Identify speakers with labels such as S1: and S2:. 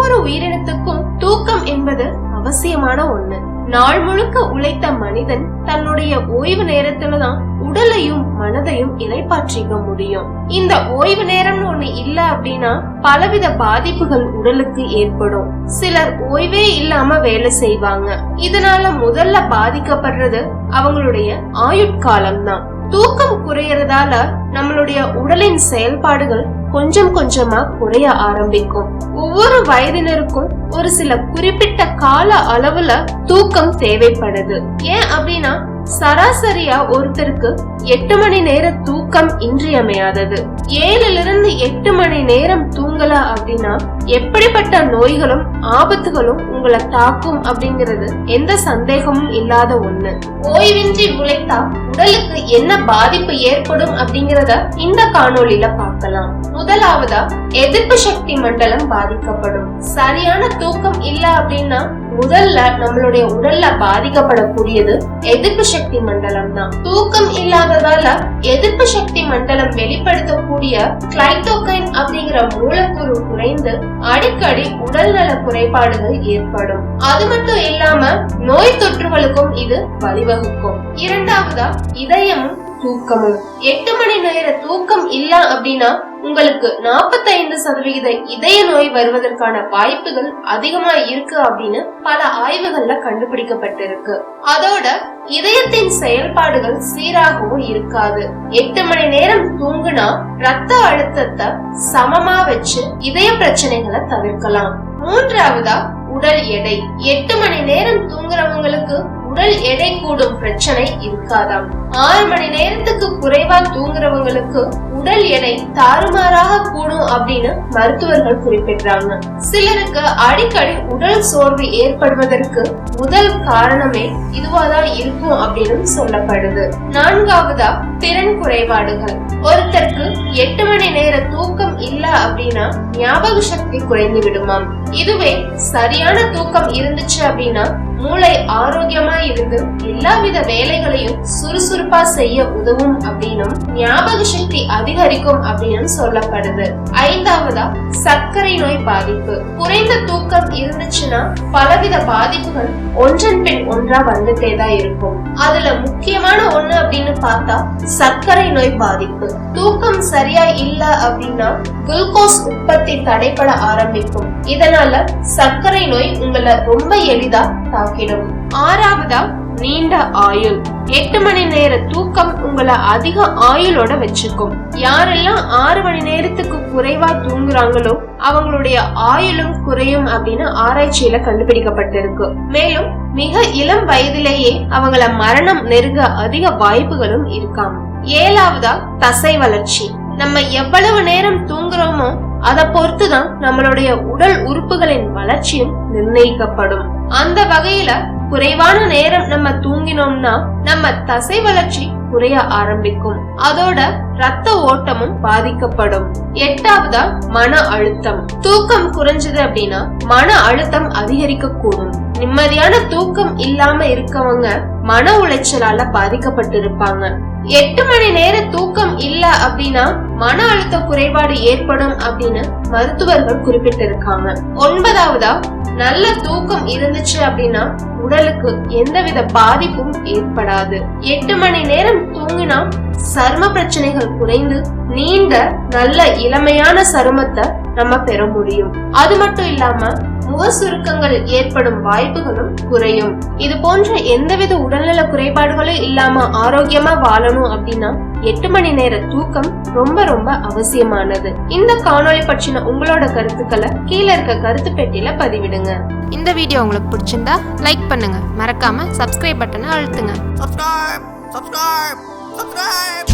S1: ஒவ்வொரு உயிரினத்துக்கும் தூக்கம் என்பது அவசியமான ஒண்ணு. நாள் முழுக்க உழைத்த மனிதன் தன்னுடைய ஓய்வு நேரத்துல தான் உடலையும் மனதையும் இலைப்பாற்றிக்க முடியும். இந்த ஓய்வு நேரம்னு ஒண்ணு இல்ல அப்படின்னா பலவித பாதிப்புகள் உடலுக்கு ஏற்படும். சிலர் ஓய்வே இல்லாம வேலை செய்வாங்க. இதனால முதல்ல பாதிக்கப்படுறது அவங்களுடைய ஆயுட்காலம் தான். தூக்கம் குறையறதால நம்மளுடைய உடலின் செயல்பாடுகள் கொஞ்சம் கொஞ்சமா குறைய ஆரம்பிக்கும். ஒவ்வொரு வயதினருக்கும் ஒரு சில குறிப்பிட்ட கால அளவுல தூக்கம் தேவைப்படுது. ஏன் அப்படின்னா சராசரியா ஒருத்தருக்கு எட்டு மணி நேர தூக்கம் இன்றியமையாதது. ஏழுல இருந்து எட்டு மணி நேரம் தூங்கல அப்படின்னா எப்படிப்பட்ட நோய்களும் ஆபத்துகளும் உங்களை தாக்கும் அப்படிங்கிறது எந்த சந்தேகமும் இல்லாத ஒண்ணு. ஓய்வின்றி உழைத்தா உடலுக்கு என்ன பாதிப்பு ஏற்படும் அப்படிங்கறத இந்த காணொளியில பார்க்கலாம். முதலாவதா எதிர்ப்பு சக்தி மண்டலம் பாதிக்கப்படும். சரியான தூக்கம் இல்ல அப்படின்னா முதல்ல நம்மளுடைய உடல்ல பாதிக்கப்படக்கூடியது எதிர்ப்பு சக்தி மண்டலம் தான். தூக்கம் இல்லாததால எதிர்ப்பு சக்தி மண்டலம் வெளிப்படுத்தக்கூடிய கிளைட்டோகைன் அப்படிங்கிற மூலக்கூறு குறைந்து அடிக்கடி உடல்நல குறைபாடுகள் ஏற்படும். அது மட்டும் இல்லாம நோய் தொற்றுகளுக்கும் இது வழிவகுக்கும். இரண்டாவதா இதயமும் தூக்கமும் எட்டு மணி நேர தூக்கம் இல்ல அப்படின்னா உங்களுக்கு 45% சதவிகித இதய நோய் வருவதற்கான வாய்ப்புகள் அதிகமா இருக்கு அப்படின்னு பல ஆய்வுகள்ல கண்டுபிடிக்கப்பட்டிருக்கு. அதோட இதயத்தின் செயல்பாடுகள் சீராகவும் இருக்காது. எட்டு மணி நேரம் தூங்குனா ரத்த அழுத்தத்தை சமமா வச்சு இதய பிரச்சனைகளை தவிர்க்கலாம். மூன்றாவதா உடல் எடை. எட்டு மணி நேரம் தூங்குறவங்களுக்கு உடல் எடை கூடும் பிரச்சனை இருக்காதாம். ஆறு மணி நேரத்துக்கு குறைவா தூங்குறவங்களுக்கு உடல் எடை தாறுமாறாக கூடும் அப்படின்னு மருத்துவர்கள் குறிப்பிடுறாங்க. சிலருக்கு அடிக்கடி உடல் சோர்வு ஏற்படுவதற்கு முதல் காரணமே இதுவாதான் இருக்கும் அப்படின்னு சொல்லப்படுது. நான்காவதா திறன் குறைபாடுகள். ஒருத்தருக்கு எட்டு மணி நேர தூக்கம் இல்ல அப்படின்னா ஞாபக சக்தி குறைந்து விடுமாம். இதுவே சரியான தூக்கம் இருந்துச்சு அப்படின்னா மூளை ஆரோக்கியமா இருந்து எல்லாவித வேலைகளையும் சுறுசுறுப்பா செய்ய உதவும் அப்படின்னும் ஞாபக சக்தி அதிகரிக்கும் அப்படின்னு சொல்லப்படுது. ஐந்தாவதா சர்க்கரை நோய் பாதிப்பு. குறைந்த தூக்கம் இருந்துச்சுன்னா பலவித பாதிப்புகள் ஒன்றன் பின் ஒன்றா வந்துட்டே தான் இருக்கும். அதுல முக்கியமான ஒண்ணு அப்படின்னு பார்த்தா சர்க்கரை நோய் பாதிப்பு. தூக்கம் சரியா இல்ல அப்படின்னா குளுக்கோஸ் உற்பத்தி தடைப்பட ஆரம்பிக்கும். இதனால் சர்க்கரை நோய் உங்களை ரொம்ப எளிதா தாக்கிடும். ஆறாவதா நீண்ட ஆயுள். எட்டு மணி நேர தூக்கம் உங்களை அதிக ஆயுளோட வச்சுக்கும். யாரெல்லாம் ஆறு மணி நேரத்துக்கு குறைவா தூங்குறாங்களோ அவங்களுடைய ஆயுளும் குறையும் அப்படின்னு ஆராய்ச்சியில கண்டுபிடிக்கப்பட்டிருக்கு. மேலும் மிக இளம் வயதிலேயே அவங்கள மரணம் நெருங்க அதிக வாய்ப்புகளும் இருக்காம். ஏழாவதா தசை வளர்ச்சி. நம்ம எவ்வளவு நேரம் தூங்குறோமோ அதை பொறுத்துதான் நம்மளுடைய உடல் உறுப்புகளின் வளர்ச்சியும் நிர்ணயிக்கப்படும். அந்த வகையில குறைவான நேரம் நம்ம தூங்கினோம்னா நம்ம தசை வளர்ச்சி குறைய ஆரம்பிக்கும். அதோட ரத்த ஓட்டமும் பாதிக்கப்படும். எட்டாவதா மன அழுத்தம். தூக்கம் குறைஞ்சது அப்படின்னா மன அழுத்தம் அதிகரிக்க கூடும் நிம்மதியான தூக்கம் இல்லாம இருக்கவங்க மன உளைச்சலால பாதிக்கப்பட்டிருப்பாங்க. எட்டு மணி நேர தூக்கம் இல்ல அப்படின்னா மன அழுத்த குறைபாடு ஏற்படும் அப்படின்னு மருத்துவர்கள் குறிப்பிட்டிருக்காங்க. ஒன்பதாவதா நல்ல தூக்கம் இருந்துச்சு அப்படின்னா உடலுக்கு எந்தவித பாதிப்பும் ஏற்படாது. எட்டு மணி நேரம் தூங்கினா சரும பிரச்சனைகள் குறைந்து நீண்ட நல்ல இளமையான சருமத்தை நம்ம பெற முடியும். அது மட்டும் இல்லாம முக சுருக்கங்கள் ஏற்படும் வாய்ப்புகளும் குறையும். இது போன்ற எந்தவித உடல்நல குறைபாடுகளும் இல்லாம ஆரோக்கியமா வாழணும் அப்படின்னா எட்டு மணி நேர தூக்கம் ரொம்ப ரொம்ப அவசியமானது. இந்த காணொளி பற்றின உங்களோட கருத்துக்களை கீழே இருக்க கருத்து பெட்டியில பதிவிடுங்க.
S2: இந்த வீடியோ உங்களுக்கு பிடிச்சிருந்தா லைக் பண்ணுங்க. மறக்காம சப்ஸ்கிரைப் பட்டனை அழுத்துங்க.
S3: Subscribe subscribe subscribe